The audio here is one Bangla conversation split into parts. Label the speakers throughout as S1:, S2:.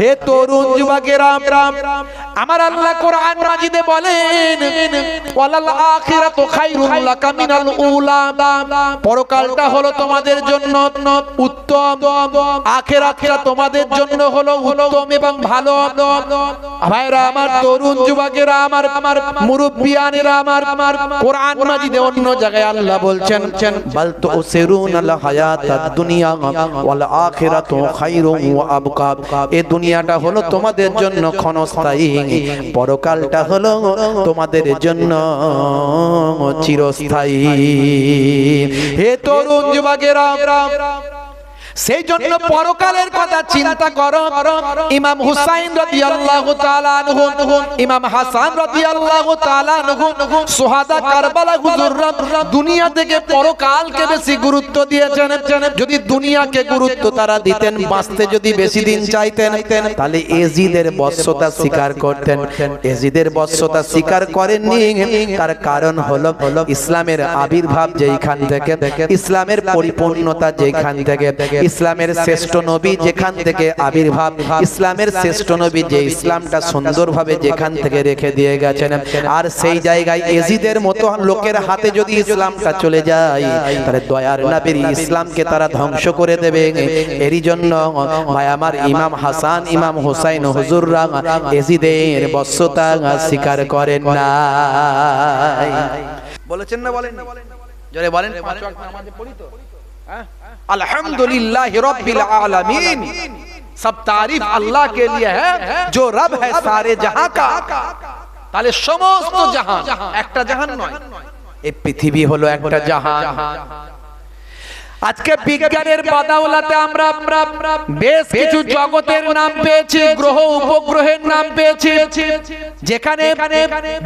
S1: হে তরুণ যুবকেরা আমার আল্লাহ কোরআন মাজিদে বলেন, ওয়ালাল আখিরাতু খায়রুল লাকা মিনাল উলা। পরকালটা হলো তোমাদের জন্য উত্তম। আখিরাতটা তোমাদের জন্য হলো উত্তম এবং ভালো। ভাইরা আমার তরুণ যুবকেরা, আমার আমার মুরব্বিয়ানেরা, আমার আমার কোরআন মাজিদে অন্য জায়গায় আল্লাহ বলছেন, বাল তুসিরুনাল হায়াতাদ দুনিয়া, ওয়াল আখিরাতু খায়রুম ওয়া আবকা এ দুনিয়াটা হলো তোমাদের জন্য ক্ষণস্থায়ী। পরকালটা হলো তোমাদের জন্য চিরস্থায়ী। হে তরুণ যুবকেরা সেই জন্য পরকালের কথা চিন্তা করো। ইমাম হুসাইন রাদিয়াল্লাহু তাআলা আনহু ইমাম হাসান রাদিয়াল্লাহু তাআলা আনহু সুহাদা কারবালা হুজুররা দুনিয়া থেকে পরকালকে বেশি গুরুত্ব দিয়েছেন। যদি দুনিয়াকে গুরুত্ব তারা দিতেন বাঁচতে যদি বেশি দিন চাইতেন তাহলে এজিদের বশ্যতা স্বীকার করতেন। এজিদের বশ্যতা স্বীকার করেননি। তার কারণ হলো ইসলামের আবির্ভাব যেইখান থেকে ইসলামের পরিপূর্ণতা যেইখান থেকে। ইসলামের শ্রেষ্ঠ নবী যেখান থেকে আবির্ভাব ইসলামের শ্রেষ্ঠ নবী যে ইসলামটা সুন্দরভাবে যেখান থেকে রেখে দিয়ে গেছেন। আর সেই জায়গায় এজিদের মতো লোকের হাতে যদি ইসলামটা চলে যায় তাহলে দয়ার নবীর ইসলামকে তারা ধ্বংস করে দেবে। এরই জন্য ভাই আমার ইমাম হাসান ইমাম হোসাইন হুজুররা এজিদের বশ্যতা স্বীকার করেন না। বলেছেন না বলেন জোরে বলেন পাঁচ ওয়াক্ত নামাজে পড়ি তো? হ্যাঁ? अल्हम्दुलिल्लाह रब्बिल आलमीन सब तारीफ अल्लाह के लिए है जो रब है सारे जहां का তাহলে সমস্ত জাহান একটা জাহান নয় এই পৃথিবী হলো একটা জাহান আজকে বিজ্ঞানের বাদাওলাতে আমরা আমরা বেশ কিছু জগতের নাম পেয়েছি গ্রহ উপগ্রহের নাম পেয়েছি। যেখানে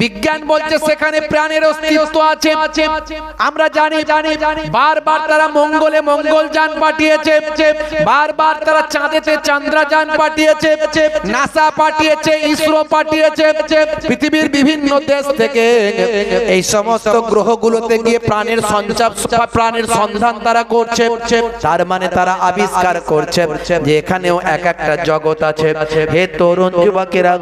S1: বিজ্ঞান বলছে সেখানে প্রাণের অস্তিত্ব আছে। আমরা জানি জানি বারবার তারা মঙ্গলে মঙ্গল যান পাঠিয়েছে। বারবার তারা চাঁদেতে চন্দ্রযান পাঠিয়েছে। নাসা পাঠিয়েছে ইসরো পাঠিয়েছে। পৃথিবীর বিভিন্ন দেশ থেকে এই সমস্ত গ্রহগুলোতে গিয়ে প্রাণের সঞ্চাপ প্রাণের সন্ধান তারা করছে তার মানে তারা আবিষ্কার করছে যে এখানেও এক একটা জগৎ আছে। হে তরুণ যুবকেরা,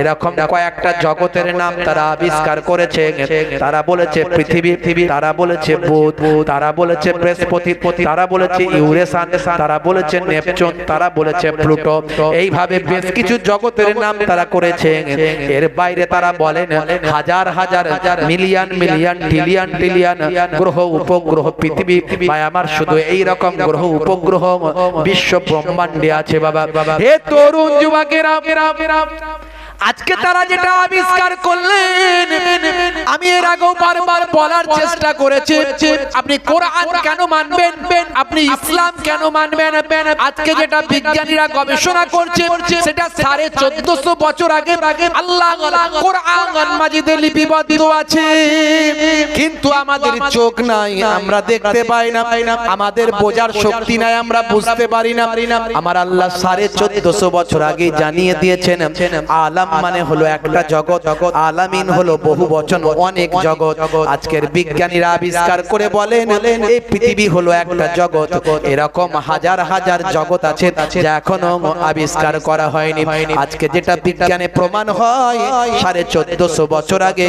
S1: এরকম কয়েকটা জগতের নাম তারা আবিষ্কার করেছে। তারা বলেছে পৃথিবী, তারা বলেছে বুধ, তারা বলেছে বৃহস্পতি, তারা বলেছে ইউরেসান তারা বলেছে নেপচুন, তারা বলেছে প্লুটো। এইভাবে বেশ কিছু জগতের নাম তারা করেছে। এর বাইরে তারা বলেন হাজার হাজার, মিলিয়ন মিলিয়ন ট্রিলিয়ন ট্রিলিয়ন গ্রহ, উপগ্রহ, পৃথিবী। আমার শুধু এই রকম গ্রহ উপগ্রহ বিশ্ব ব্রহ্মাণ্ডে আছে বাবা। হে তরুণ যুবকেরা আজকে তারা যেটা আবিষ্কার করলেন আমি এর আগেও বারবার বলার চেষ্টা করেছি। আপনি কোরআন কেন মানবেন? আপনি ইসলাম কেন মানবেন? আজকে যেটা বিজ্ঞানীরা গবেষণা করছে সেটা সাড়ে চোদ্দশো বছর আগে আল্লাহ কোরআন মাজিদে লিপিবদ্ধ আছে। কিন্তু আমাদের চোখ নাই আমরা দেখতে পাই না। পাই না। আমাদের বোঝার শক্তি নাই আমরা বুঝতে পারি না। আমার আল্লাহ সাড়ে চোদ্দশো বছর আগে জানিয়ে দিয়েছেন আলাম মানে হলো একটা জগৎ। আলামিন হলো বহু বচন অনেক জগৎ। আজকের বিজ্ঞানীরা আবিষ্কার করে বলেন এই পৃথিবী হলো একটা জগৎ। এরকম হাজার হাজার জগৎ আছে যা এখনও আবিষ্কার করা হয়নি। আজকে যেটা বিজ্ঞানে প্রমাণ হয় সাড়ে চোদ্দশো বছর আগে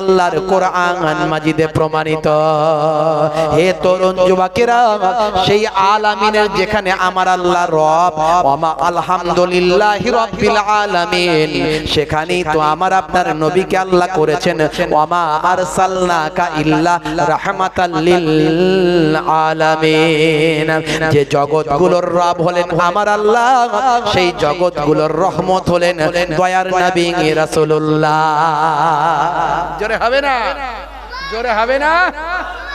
S1: আল্লাহর কোরআন মাজিদে প্রমাণিত। হে তরুণ যুবকেরা সেই আলামিনের যেখানে আমার আল্লাহ রব ওমা আলহামদুলিল্লাহ রব্বিল আলামিন। সেখানেই তো আমার আপনার নবীকে আল্লাহ করেছেন। ওমা আরসালনাকা ইল্লা রাহমাতাল লিল আলামিন যে জগৎগুলোর রব হলেন আমার আল্লাহ, সেই জগৎগুলোর রহমত হলেন দয়ার নবী রাসূলুল্লাহ। জোরে হবে না? জোরে হবে না?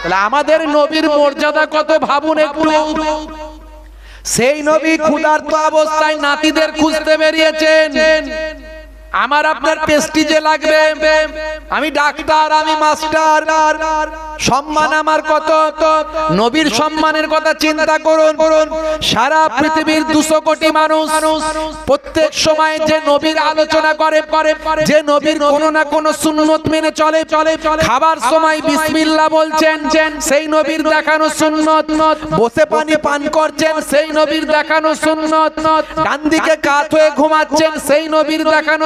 S1: তাহলে আমাদের নবীর মর্যাদা কত ভাবুন একটু। সেই নবী ক্ষুধার্ত অবস্থায় নাতিদের খুঁজতে বেরিয়েছেন। আমার আপনার পেস্টিজে লাগবে। আমি ডাক্তার আমি মাস্টার সম্মান আমার কত? নবীর সম্মানের কথা চিন্তা করুন। করুন। সারা পৃথিবীর দুশো কোটি মানুষ প্রত্যেক সময় যে নবীর আলোচনা করে করে যে নবীর কোনো না কোনো সুন্নত মেনে চলে চলে চলে খাবার সময় বিসমিল্লাহ বলছেন সেই নবীর দেখানো সুন্নত। বসে পানি পান করছেন সেই নবীর দেখানো সুন্নত। ডান দিকে কাত হয়ে ঘুমাচ্ছেন সেই নবীর দেখানো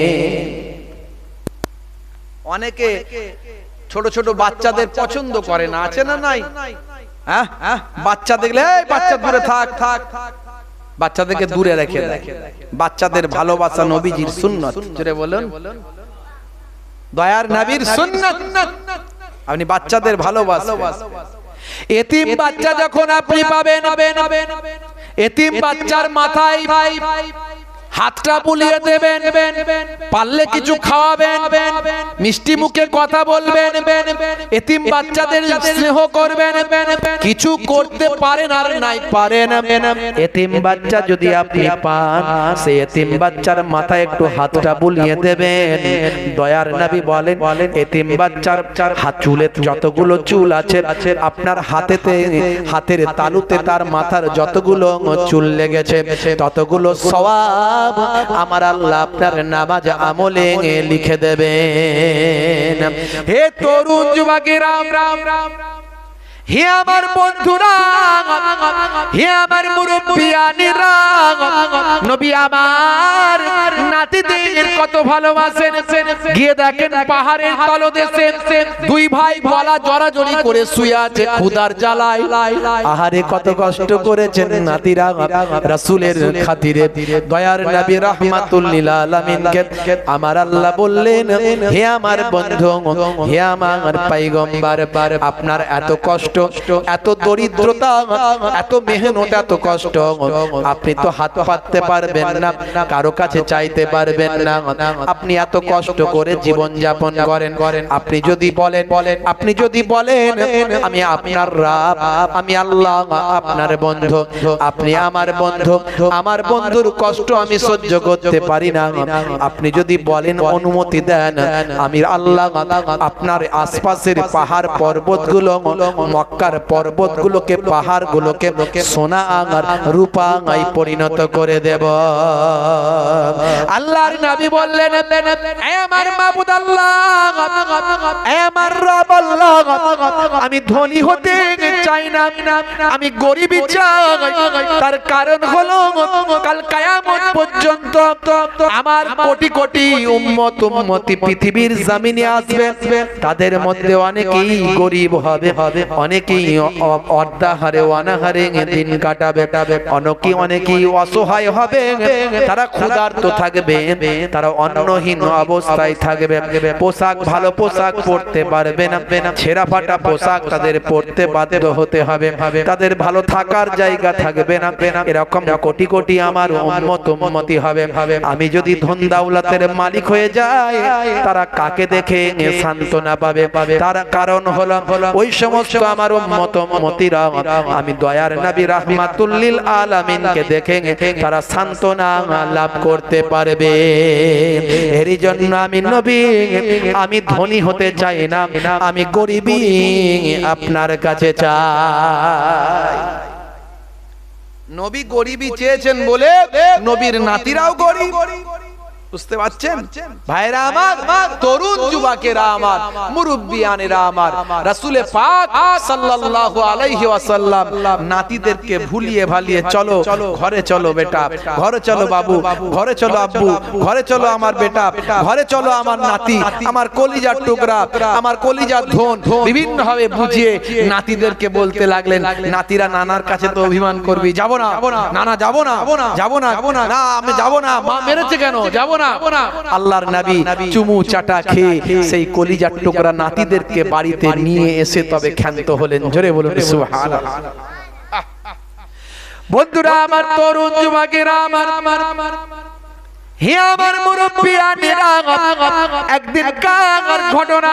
S1: অনেকে ছোট ছোট বাচ্চাদের পছন্দ করে না, আছে না নাই? হ্যাঁ? হ্যাঁ? বাচ্চা দেখলে বাচ্চা থাক থাক। বাচ্চাদেরকে দূরে রেখে বাচ্চাদের ভালোবাসা নবীজির সুন্নত। বলুন। দয়ার নবীর সুন্নত। আপনি বাচ্চাদের এতিম বাচ্চা যখন আপনি পাবেন, এতিম বাচ্চার মাথায় হাতটা বুলিয়ে দেবেন। পারলে কিছু খাওয়াবেন। মিষ্টি মুখে কথা বলবেন। এতিম বাচ্চাদের স্নেহ করবেন। কিছু করতে পারেন আর নাই পারেন। এতিম বাচ্চা যদি আপনি পান, সেই এতিম বাচ্চার মাথায় একটু হাতটা বুলিয়ে দেবেন। দয়ার নবী বলেন, এতিম বাচ্চার হাত চুলে যতগুলো চুল আছে, আপনার হাতেতে, হাতের তালুতে তার মাথার যতগুলো চুল লেগেছে, ততগুলো সওয়াব আমার আল্লাহ আপনার নামাজ আমলে লিখে দেবেন। হে তরুণ যুবকেরা হে আমার বন্ধুরা, হে আমার মুরব্বিয়ানিরা নবী আমার নাতিদের কত ভালোবাসেন, গিয়ে দেখেন পাহাড়ের দুই ভাই জড়াজড়ি করে শুয়ে আছে ক্ষুদার জ্বালায়। আহারে, কত কষ্ট করেছেন নাতিরা, রাসূলের খাতিরে। দয়ার নবী আমার আল্লাহ বললেন, হে আমার বন্ধু, হে আমার পয়গম্বর আপনার এত কষ্ট এত দরিদ্রতা, এত মেহনত, এত কষ্ট। আপনি তো হাত পাততে পারবেন না, কারও কাছে চাইতে পারবেন না। আপনি এত কষ্ট করে জীবন যাপন করেন। করেন আপনি যদি বলেন বলেন, আপনি যদি বলেন, আমি আপনার রাব, আমি আল্লাহ, আপনার বন্ধু, আপনি আমার বন্ধু, আমার বন্ধুর কষ্ট আমি সহ্য করতে পারি না। আপনি যদি বলেন, অনুমতি দেন, আমি আল্লাহ, আপনার আশপাশের পাহাড় পর্বতগুলো মক্কার পর্বতগুলোকে, পাহাড়গুলোকে সোনা আর রূপা পরিণত করে দেব। আল্লাহর নবী বললেন আমার মাবুদ আল্লাহ আমার রব আল্লাহ, আমি ধনী হতে চাই না, আমি গরিবই চাই। তার কারণ হলো, কাল কায়ামত পর্যন্ত আমার কোটি কোটি উম্মত, উম্মতি পৃথিবীর জমিনে আসবে। তাদের মধ্যে অনেকেই গরিব হবে হবে অনেকেই অর্ধাহারে অনাহারে দিন কাটাবে। অনেকেই অসহায় হবে। তারা ক্ষুধার্ত থাকবে। তারা অন্নহীন অবস্থায় থাকবে। পোশাক ভালো পোশাক পারবে না। ছেঁড়া ফাটা পোশাক তাদের বাধ্য হতে হবে। তাদের ভালো থাকার জায়গা থাকবে না। এরকম কোটি কোটি আমার উম্মত উম্মতি হবে। আমি যদি ধন দাউলাতের মালিক হয়ে যাই, তারা কাকে দেখে সান্ত্বনা পাবে? তার কারণ হলো, ওই সমস্ত আমার উম্মত, উম্মতিরা, আমি দয়ার নবী রাহমাতুল্লিল আলামিনকে দেখে তারা সান্ত্বনা লাভ করতে পারবে। এরই জন্য আমি নবী, আমি ধনী হতে চাই না, আমি গরিবই আপনার কাছে চাই। নবী গরিবই চেয়েছেন বলে নবীর নাতিরাও গরিব। বুঝতে পারছেন? ভাইরা আমার তরুণ যুবকেরা আমার মুরব্বিয়ানেরা আমার রাসূলে পাক সাল্লাল্লাহু আলাইহি ওয়াসাল্লাম নাতিদেরকে ভুলিয়ে ভালিয়ে চলো ঘরে চলো বেটা ঘরে চলো বাবু ঘরে চলো আব্বু ঘরে চলো আমার বেটা ঘরে চলো আমার নাতি আমার কলিজার টুকরা আমার কলিজার ধন বিভিন্ন ভাবে বুঝিয়ে নাতিদেরকে বলতে লাগলেন নাতিরা নানার কাছে তো অভিমান করবি যাব না নানা যাব না যাব না যাব না না আমি যাব না মা মেরেছে কেন যাব না না আল্লাহর নাবি চুমু চাটা খেয়ে সেই কলিজার টুকরা নাতিদেরকে বাড়িতে নিয়ে এসে তবে ক্ষান্ত হলেন। জোরে বলুন সুবহানাল্লাহ। বন্ধুরা আমার তরুণ যুবকেরা আমার আমার হে আমার মুরব্বিয়ানেরা একদিন কার ঘটনা?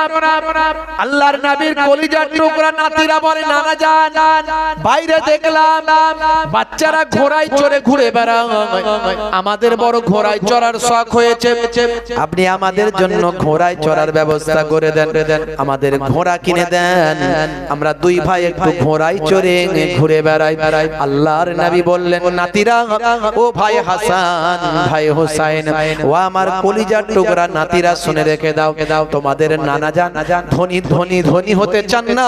S1: আল্লাহর নবীর কলিজার টুকরা নাতিরা বলে, নানা যান বাইরে দেখলাম, বাচ্চারা ঘোড়ায় চড়ে ঘুরে বেড়ায়। আমাদের বড় ঘোড়ায় চড়ার শখ হয়েছে। আপনি আমাদের জন্য ঘোড়ায় চড়ার ব্যবস্থা করে দেন। আমাদের ঘোড়া কিনে দেন। আমরা দুই ভাই একটু ঘোড়ায় চড়ে ঘুরে বেড়াই বেড়াই। আল্লাহর নবী বললেন, নাতিরা, ও ভাই হাসান, ভাই হোসাইন ও আমার কলিজার টুকরা নাতিরা শুনে রেখে দাও। দাও। তোমাদের নানা জান ধনী ধনী ধনী হতে চান না।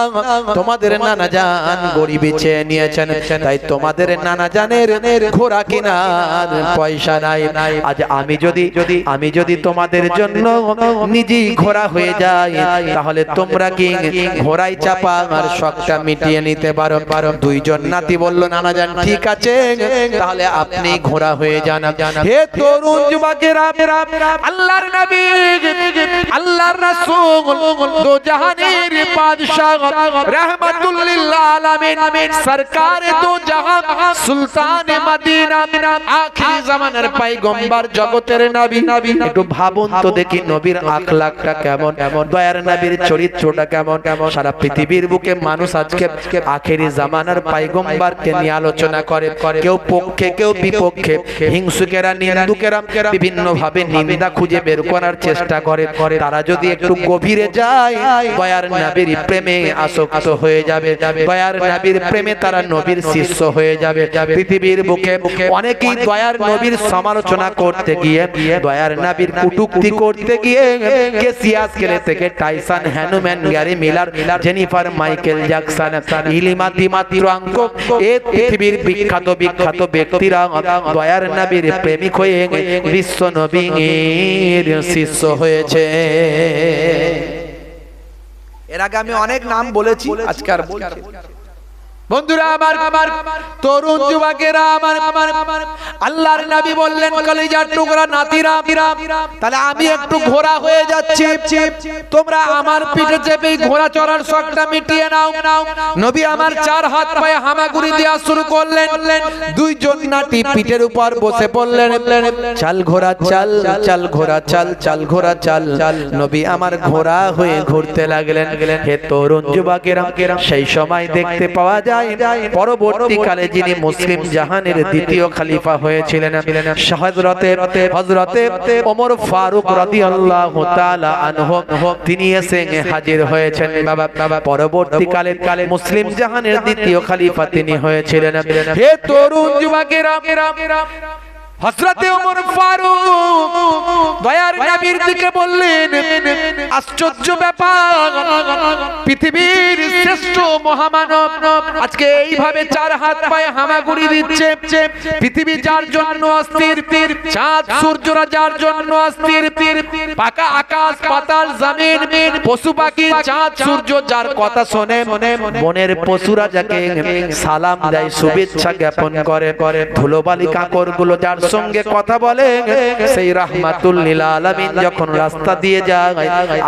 S1: তোমাদের নানা জান গরিবি চেয়ে নিয়েছেন। তাই তোমাদের নানা জানের কেনার পয়সা নাই। আজ আমি যদি আমি যদি তোমাদের জন্য নিজেই ঘোড়া হয়ে যাই তাহলে তোমরা কি ঘোড়ায় চাপা আর শখটা মিটিয়ে নিতে পারো। পারো। দুইজন নাতি বলল নানা জান ঠিক আছে তাহলে আপনি ঘোড়া হয়ে যান। হে তরুণ জগতের একটু ভাবুন তো দেখি নবীর আখলাকটা কেমন, দয়ার নবীর চরিত্রটা কেমন কেমন সারা পৃথিবীর বুকে মানুষ আজকে আখেরি জামানার পয়গম্বরকে নিয়ে আলোচনা করে, কেউ পক্ষে, কেউ বিপক্ষে, হিংসুকেরা, নিন্দুকেরা বিভিন্ন ভাবে নিন্দা খুঁজে বের করার চেষ্টা করে করে তারা যদি একটু গভীরে যায় দয়ার নবীর প্রেমে আসক্ত হয়ে যাবে দয়ার নবীর প্রেমে তারা নবীর শিষ্য হয়ে যাবে পৃথিবীর বুকে বুকে অনেকেই দয়ার নবীর সমালোচনা করতে গিয়ে দয়ার নবীর কুটুক্তি করতে গিয়ে কেসিয়াস কেলে থেকে Tyson Hanuman Gary Miller Jennifer Michael Jackson ইলিমা দিমা তিরাঙ্ক এ পৃথিবীর বিখ্যাত বিখ্যাত ব্যক্তিরা দয়ার নবীর প্রেমিক হয়ে বিশ্ব নবীর শিষ্য হয়েছে। এর আগে আমি অনেক নাম বলেছি আজকে আর বলছি বন্ধুরা আমার তরুণ যুবকেরা টুকরা নাতিরা, তাহলে আমি একটু হয়ে যাচ্ছি। তোমরা আমার চার হাত হামাগুড়ি দেওয়া শুরু দুইজন নাতি পিঠের উপর বসে পড়লেন। চাল ঘোড়া, চাল চাল ঘোড়া, চাল চাল ঘোড়া, চাল। নবী আমার ঘোড়া হয়ে ঘুরতে লাগলেন। হে তরুণ যুবকেরা, সেই সময় দেখতে পাওয়া যায় পরবর্তীকালে যিনি মুসলিম জাহানের দ্বিতীয় খলিফা হয়েছিলেন হযরতে হযরতে ওমর ফারুক রাদিয়াল্লাহু তাআলা আনহু তিনি এসে হাজির হয়েছেন বাবা কালে মুসলিম জাহানের দ্বিতীয় খলিফা তিনি হয়েছিলেন। হে তরুণ যুবকেরা হযরতে ওমর ফারুক দয়ার নবীর দিকে বললেন আশ্চর্য ব্যাপার পৃথিবীর শ্রেষ্ঠ মহামানব আজকে এইভাবে চার হাত পায়ে হামাগুড়ি দিচ্ছে পৃথিবী যার জন্য অস্থির চাঁদ সূর্যরা যার জন্য অস্থির পাকা আকাশ পাতাল জমিন পশু পাখি চাঁদ সূর্য যার কথা শোনে মনের পশুরা যাকে সালাম দেয় শুভেচ্ছা জ্ঞাপন করে করে ধুলোবালি কাকড়গুলো যার সঙ্গে কথা বলে, সেই রাহমাতুল্লিল আলামিন যখন রাস্তা দিয়ে যায়,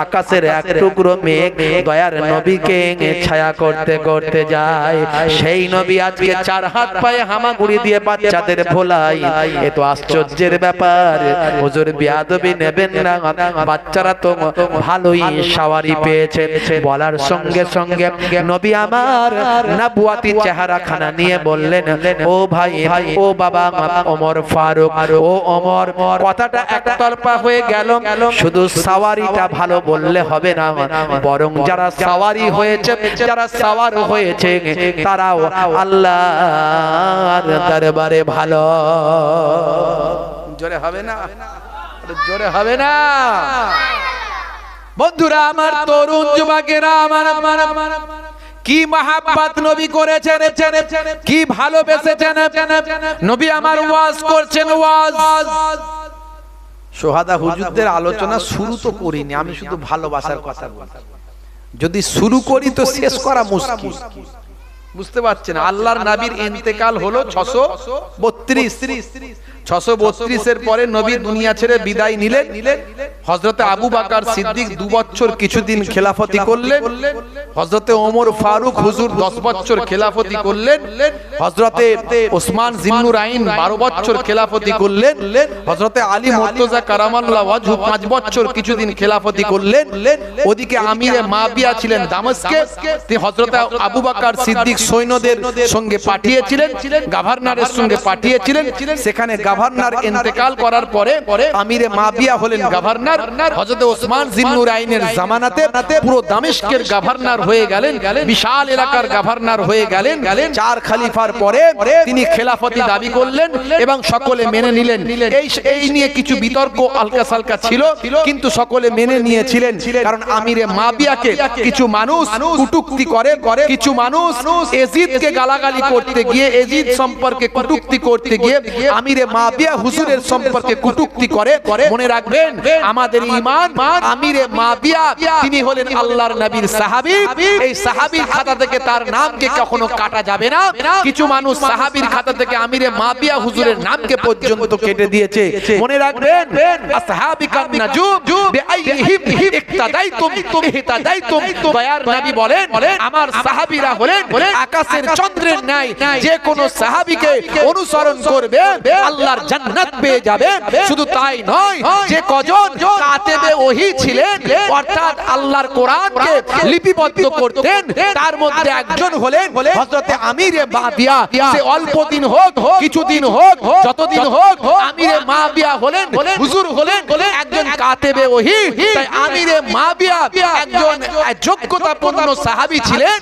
S1: আকাশের এক টুকরো মেঘ দয়ার নবীকে ছায়া করতে করতে যায়। সেই নবী আজকে চার হাত পায়ে হামাগুড়ি দিয়ে বাচ্চাদের ভোলাই এ তো আশ্চর্যের ব্যাপার। হুজুর বিয়াদবি নেবেন না। বাচ্চারা তো ভালোই সাওয়ারি পেয়েছে। বলার সঙ্গে সঙ্গে নবী আমার নাবুয়াতি চেহারা খানা নিয়ে বললেন, ও ভাই, ও বাবা, ওমর ফারুক। ও ওমর কথাটা একতরফা হয়ে গেল। শুধু সাওয়ারিটা ভালো বললে হবে না। বরং যারা সাওয়ারি হয়েছে, যারা সাওয়ার হয়েছে, তারাও আল্লাহর দরবারে ভালো। জোরে হবে না? জোরে হবে না? বন্ধুরা, আমার তরুণ যুবকেরা আমার আমার আমার কি মহাব্বাত নবী করেছেন? কি ভালোবেসেছেন? নবী আমার ওয়াজ করছেন, ওয়াজ। সোহাদা হুজুরদের আলোচনা শুরু তো করিনি, আমি শুধু ভালোবাসার কথা বলছি। যদি শুরু করি তো শেষ করা মুশকিল। বুঝতে পারছেন? আল্লাহর নাবির ইন্তেকাল হলো ছশো বত্রিশ। ছশো বত্রিশের পরে নবী দুনিয়া ছেড়ে বিদায় নিলেন। হজরতে আবু বাকার সিদ্দিক দু বছর কিছুদিন খেলাফতি করলেন। হজরতে ওমর ফারুক হুজুর দশ বছর খেলাফতি করলেন। হজরতে ওসমান জিন্নুর আইন বারো বছর খেলাফতি করলেন। হজরতে আলী মোর্তজা কারামাল্লাহ ওয়াজহু পাঁচ বছর কিছুদিন খেলাফতি করলেন। ওদিকে আমিরে মাবিয়া ছিলেন দামেস্কে। হজরতে আবু বাকার সিদ্দিক সৈন্যদের সঙ্গে পাঠিয়েছিলেন গভর্নরের সঙ্গে পাঠিয়েছিলেন। সেখানে গভর্নর ইন্তেকাল করার পরে আমিরে মাবিয়া হলেন গভর্নর। হযরত ওসমান জিন্নুর আইনের জামানাতে পুরো দামেস্কের গভর্নর হয়ে গেলেন বিশাল এলাকার গভর্নর হয়ে গেলেন। চার খলিফার পরে তিনি খেলাফতি দাবি করলেন এবং সকলে মেনে নিলেন। এই এই নিয়ে কিছু বিতর্ক আলকা সালকা ছিল কিন্তু সকলে মেনে নিয়েছিলেন। কারণ আমিরে মাবিয়াকে কিছু মানুষ কুটুক্তি করে কিছু মানুষ এজিদকে গালাগালি করতে গিয়ে এজিদ সম্পর্কে কটুক্তি করতে গিয়ে আমিরে মাবিয়া হুজুরের সম্পর্কে কটুক্তি করে মনে রাখবেন আমাদের ঈমান আমিরে মাবিয়া তিনি হলেন আল্লাহর নবীর সাহাবী। এই সাহাবীর খাতা থেকে তার নামকে কখনো কাটা যাবে না। কিছু মানুষ সাহাবীর খাতা থেকে আমিরে মাবিয়া হুজুরের নামকে পর্যন্ত কেটে দিয়েছে। মনে রাখবেন আসহাবিকান নাজুম বিআইহিম ইক্তাদাইতুম ইহতাদাইতুম দয়ার নবী বলেন আমার সাহাবীরা হলেন আকাশের চন্দ্রের ন্যায় যে কোন সাহাবীকে অনুসরণ করবে আল্লাহর জান্নাত পেয়ে যাবে। শুধু তাই নয় যে কজন কাতেবে ওহি ছিলেন অর্থাৎ আল্লাহর কোরআনকে লিপিবদ্ধ করতেন তার মধ্যে একজন হলেন হযরতে আমিরে মাবিয়া সে অল্প দিন হোক কিছুদিন হোক যতদিন হোক আমিরে মাবিয়া হলেন হুজুর হলেন একজন কাতেবে ওহি তাই আমিরে মাবিয়া একজন যোগ্যতাপূর্ণ সাহাবী ছিলেন।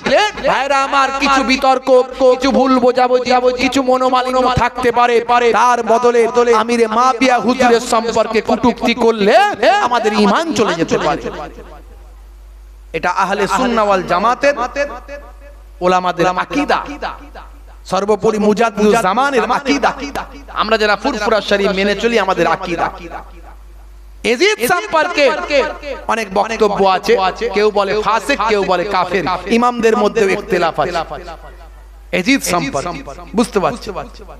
S1: ভাইরা আমার কিছু বিতর্ক, কিছু ভুল বোঝাবুঝি, কিছু মনোমালিন্য থাকতে পারে তার বদলে আমিরে মাবিয়া হুজুরের সম্পর্কে কটূক্তি করলে আমাদের ঈমান চলে যেতে পারে। এটা আহলে সুন্নাহ ওয়াল জামাতের ওলামাদের আকীদা। সর্বোপরি মুজাদ্দিদুল জামানের আকীদা। আমরা যারা ফুরফুরা শরীফ মেনে চলি, আমাদের আকীদা। এজিদ সম্পর্কে অনেক বক্তব্য আছে। কেউ বলে ফাসিক কেউ বলে কাফের। ইমামদের মধ্যে ইখতিলাফ আছে। এজিদ সম্পর্কে বুঝতে পারছি।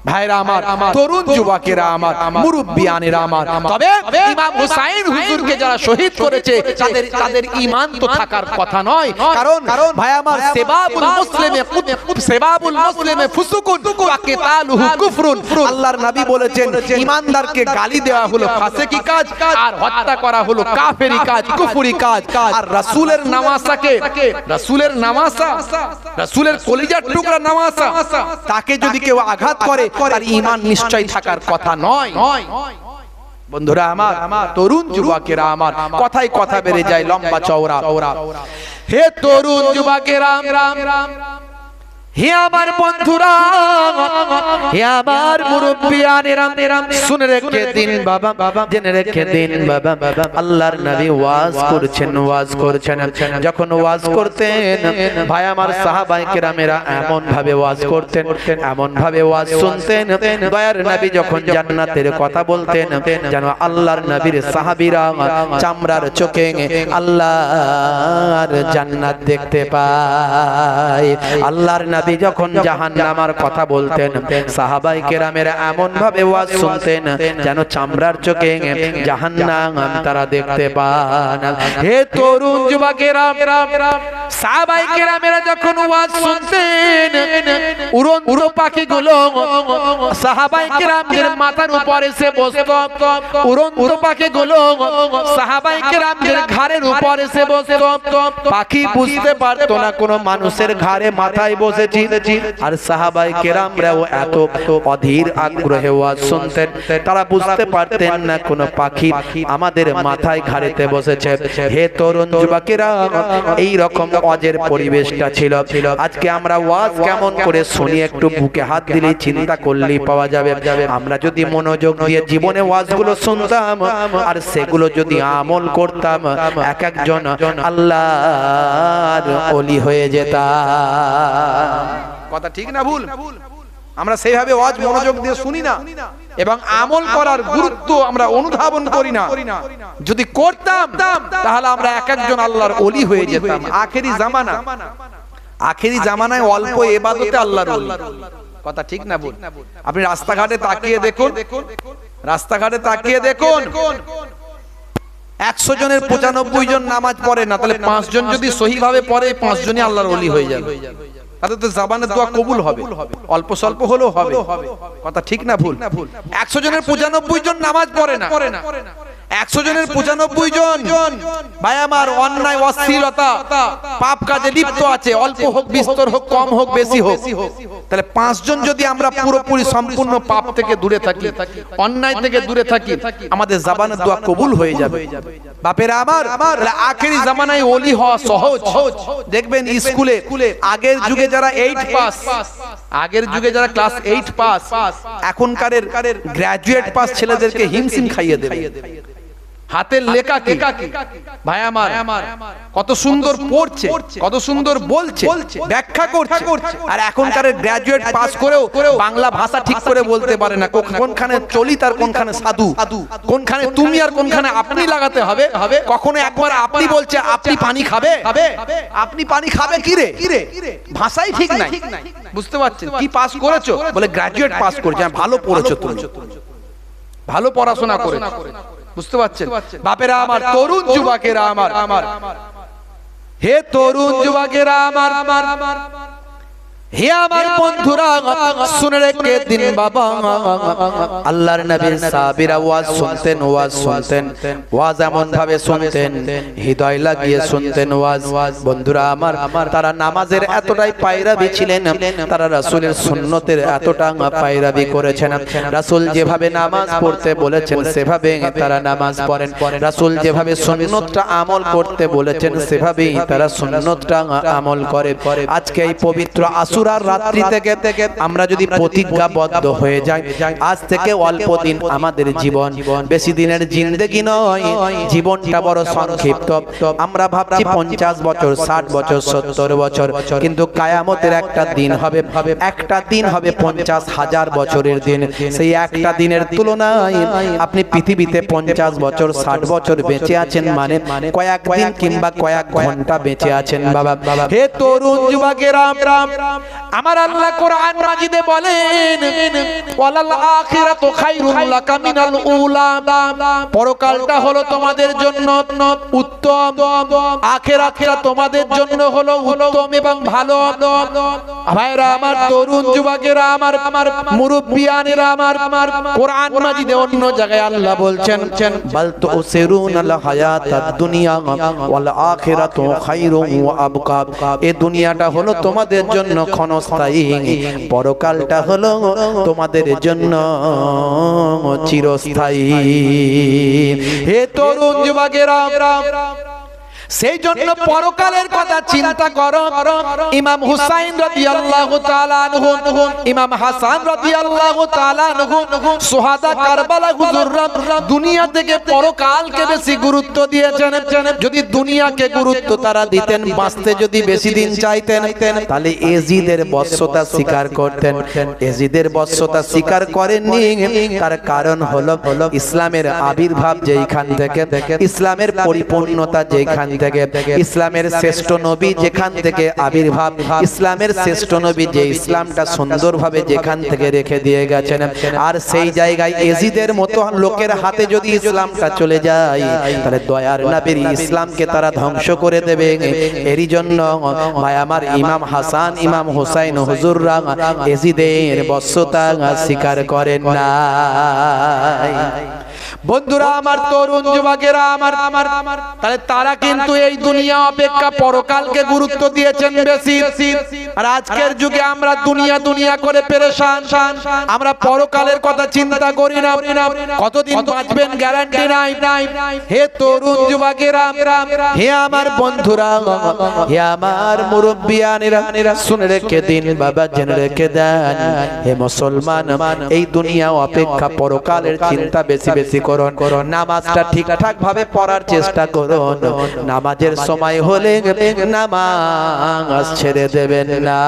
S1: ভাইরা আমার তরুণ যুবকেরা আমার মুরব্বিয়ানেরা আমার। তবে ইমাম হুসাইন হুজুরকে যারা শহীদ করেছে তাদের তাদের ঈমান তো থাকার কথা নয়। কারণ ভাই আমার সেবাবুল মুসলিমে সেবাবুল মুসলিমে ফুসুকুন ওয়া কিতালুহু কুফরুন। আল্লাহর নবী বলেছেন ঈমানদারকে গালি দেওয়া হলো ফাসিকি কাজ? আর হত্যা করা হলো কাফেরি কাজ কুফরি কাজ। আর রাসূলের নামাসাকে রাসূলের নামাসা রাসূলের কলিজার টুকরা নামাসা তাকে যদি কেউ আঘাত করে তার ইমান নিশ্চয় থাকার কথা নয়। বন্ধুরা আমার তরুণ যুবকেরা আমার কথাই কথা বেড়ে যায় লম্বা চওড়া। হে তরুণ যুবকেরা হে আমার বন্ধুরা হে আমার মুরব্বিয়ানেরা শুনে রেখে দিন বাবা বাবা জেনে রেখে দিন বাবা। বাবা আল্লাহর নবী ওয়াজ করছেন ওয়াজ করছেন। যখন ওয়াজ করতেন ভাই আমার সাহাবায়ে কেরামেরা এমন ভাবে ওয়াজ করতেন এমন ভাবে ওয়াজ শুনতেন। দয়ার নবী যখন জান্নাতের কথা বলতেন যেন আল্লাহর নবীর সাহাবীরা চামড়ার চোখে আল্লাহর জান্নাত দেখতে পায়। আল্লাহর নবী যখন জাহান নামার কথা বলতেন সাহাবাই কেরামের এমন ভাবে ওয়াজ শুনতেন যেন চামড়ার চোখে জাহান্নাম তারা দেখতে পান। হে তরুণ যুবকেরা সাহাবাই কেরামেরা যখন ওয়াজ শুনতেন উড়ন উড়ো পাখিগুলো সাহাবাই কেরামদের মাথার উপর এসে বসতো। উড়ন্ত পাখিগুলো সাহাবাই কেরামদের ঘাড়ের উপর এসে বসতো। পাখি বুঝতে পারতো না কোনো মানুষের ঘাড়ে মাথায় বসেছি। আর সাহাবাই কেরামরাও এত অধীর আগ্রহে ওয়াজ শুনতেন। তারা বুঝতে পারতেন না কোনো পাখি আমাদের মাথায় ঘাড়েতে বসেছে। হে তরুণ যুবকেরা এই রকম অজের পরিবেশটা ছিল। আজকে আমরা ওয়াজ কেমন করে শুনি, একটু বুকে হাত দিলেই চিন্তা করলেই পাওয়া যাবে। আমরা যদি মনোযোগ দিয়ে জীবনে ওয়াজগুলো শুনতাম, আর সেগুলো যদি আমল করতাম, এক একজন আল্লাহ অলি হয়ে যেতাম। কথা ঠিক না ভুল? আমরা সেইভাবে ওয়াজ মনোযোগ দিয়ে শুনি না। এবং আমল করার গুরুত্ব আমরা অনুধাবন করি না। যদি করতাম তাহলে আমরা এক একজন আল্লাহর অলি হয়ে যেতাম। আখেরি জামানা। আখেরি জামানায় অল্প এবাদতে আল্লাহর কথা ঠিক না বল আপনি রাস্তাঘাটে তাকিয়ে দেখুন। রাস্তাঘাটে তাকিয়ে দেখুন। একশো জনের পঁচানব্বই জন নামাজ পড়ে না তাহলে পাঁচজন যদি সহিভাবে পড়ে পাঁচজনই আল্লাহর ওলি হয়ে যাবে। তাতে তো জাবানের দোয়া কবুল হবে। অল্প স্বল্প হলেও হবে। কথা ঠিক না ভুল? একশো জনের পঁচানব্বই জন নামাজ পড়ে না। একশো জনের পঁচানব্বই জন। ভাই আমার অন্যায় অশ্লীলতা। পাপ কাজে লিপ্ত আছে। অল্প হোক বিস্তর হোক কম হোক বেশি হোক তাহলে পাঁচজন যদি আমরা পুরোপুরি সম্পূর্ণ পাপ থেকে দূরে থাকি অন্যায় থেকে দূরে থাকি আমাদের জাবানের দোয়া কবুল হয়ে যাবে। বাপেরা আমার তাহলে আখেরি জামানায় ওলি হওয়া সহজ। দেখবেন স্কুলে আগের যুগে যারা এইট পাস আগের যুগে যারা ক্লাস এইট পাস এখনকার গ্রাজুয়েট পাস ছেলেদেরকে হিমসিম খাইয়ে দেবে। হাতের লেখা কি? ভাই আমার কত সুন্দর পড়ছে কত সুন্দর বলছে ব্যাখ্যা করছে। আর এখনকার গ্রাজুয়েট পাস করেও বাংলা ভাষা ঠিক করে বলতে পারে না। কোনখানে চলি তার কোনখানে সাধু? কোনখানে তুমি আর কোনখানে আপনি লাগাতে হবে? হবে? কখনো একবার আপনি বলছে আপনি পানি খাবে? হবে আপনি পানি খাবে কি রে ভাষাই ঠিক নাই। বুঝতে পারছেন? কি পাস করেছ? বলে গ্রাজুয়েট পাস করেছে। হ্যাঁ, ভালো পড়েছো তুমি। ভালো পড়াশোনা করে বুঝতে পারছেন? বাপেরা আমার তরুণ যুবকেরা আমার। আমার। হে তরুণ যুবকেরা আমার। আমার। হে আমার বন্ধুরা শুনে রেখে দিন বাবা। আল্লাহর নবীর সাহাবীরা ওয়াজ শুনতেন ওয়াজ শুনতেন। ওয়াজ এমন ভাবে শুনতেন হৃদয় লাগিয়ে শুনতেন ওয়াজ। বন্ধুরা আমার তারা নামাজের এতটাই পায়রাবি ছিলেন তারা রাসূলের সুন্নতের এতটা পায়রাবি করেছেন। রাসূল যেভাবে নামাজ পড়তে বলেছেন সেভাবে তারা নামাজ পড়েন। রাসূল যেভাবে সুন্নতটা আমল করতে বলেছেন সেভাবেই তারা সুন্নতটা আমল করে। আজকে এই পবিত্র আসুরার রাত্রি থেকে থেকে আমরা যদি প্রতিজ্ঞাবদ্ধ হয়ে যাই আজ থেকে অল্প দিন আমাদের জীবন বেশি দিনের জিন্দেগি নয় জীবনটা বড় সংক্ষিপ্ত। আমরা ভাবছি পঞ্চাশ বছর ষাট বছর সত্তর বছর। কিন্তু কায়ামতের একটা দিন হবে একটা দিন হবে পঞ্চাশ হাজার বছরের দিন। সেই একটা দিনের তুলনায় আপনি পৃথিবীতে পঞ্চাশ বছর ষাট বছর বেঁচে আছেন মানে কয়েক দিন কিংবা কয়েক ঘণ্টা বেঁচে আছেন বাবা। হে তরুণ যুবকেরা আমার আল্লাহ কোরআন মাজিদে বলেন, ওয়ালাল আখিরাতু খায়রুল লাকা মিনাল উলা। পরকালটা হলো তোমাদের জন্য উত্তম। আখিরাতটা তোমাদের জন্য হলো উত্তম এবং ভালো। ভাইরা, আমার তরুণ যুবকেরা, আমার আমার মুরব্বিয়ানেরা, আমার আমার কোরআন মাজিদে অন্য জায়গায় আল্লাহ বলছেন, বাল তুসিরুনাল হায়াতাদ দুনিয়া ওয়াল আখিরাতু খায়রুম ওয়া আবকা। এই দুনিয়াটা হলো তোমাদের জন্য ক্ষণস্থায়ী, পরকালটা হলো তোমাদের জন্য চিরস্থায়ী। হে তরুণ যুবকেরা সেই জন্য পরকালের কথা চিন্তা করো। ইমাম হুসাইন রাদিয়াল্লাহু তাআলা আনহু ইমাম হাসান রাদিয়াল্লাহু তাআলা আনহু সুহাদা কারবালা হুজুররা দুনিয়া থেকে পরকালকে বেশি গুরুত্ব দিয়েছেন। যদি দুনিয়াকে গুরুত্ব তারা দিতেন বাঁচতে যদি বেশি দিন চাইতেন তাহলে এজিদের বশ্যতা স্বীকার করতেন। এজিদের বশ্যতা স্বীকার করেননি। তার কারণ হলো হলো ইসলামের আবির্ভাব যেইখান থেকে ইসলামের পরিপূর্ণতা যেখান থেকে ইসলামের শ্রেষ্ঠ নবী যেখান থেকে আবির্ভাব, ইসলামের শ্রেষ্ঠ নবী যে ইসলামটা সুন্দরভাবে যেখান থেকে রেখে দিয়ে গেছেন। আর সেই জায়গায় এজিদের মতো লোকের হাতে যদি ইসলামটা চলে যায়, তাহলে দয়ার নবীর ইসলামকে তারা ধ্বংস করে দেবে। এরই জন্য ভাই, আমার ইমাম হাসান, ইমাম হোসাইন হুজুররা এজিদের বশ্যতা স্বীকার করেন না বন্ধুরা, আমার তরুণ যুবকেরা, আমার আমার আমার, তাহলে তারা কিন্তু এই দুনিয়া অপেক্ষা পরকালকে গুরুত্ব দিয়েছেন বেশি। আর আজকের যুগে আমরা দুনিয়া দুনিয়া করে পেরেশান। আমরা পরকালের কথা চিন্তা করি না। কতদিন বাঁচবেন গ্যারান্টি নাই। নাই হে তরুণ যুবকেরা, হে আমার বন্ধুরা, হে আমার মুরব্বিয়ানেরা, শুনে রেখে দিন, বাবা, জেনে রেখে দেন। হে মুসলমান, এই দুনিয়া অপেক্ষা পরকালের চিন্তা বেশি বেশি করুন। নামাজটা ঠিকঠাক ভাবে পড়ার চেষ্টা করুন। নামাজের সময় হলে নামাজ ছেড়ে দেবেন না।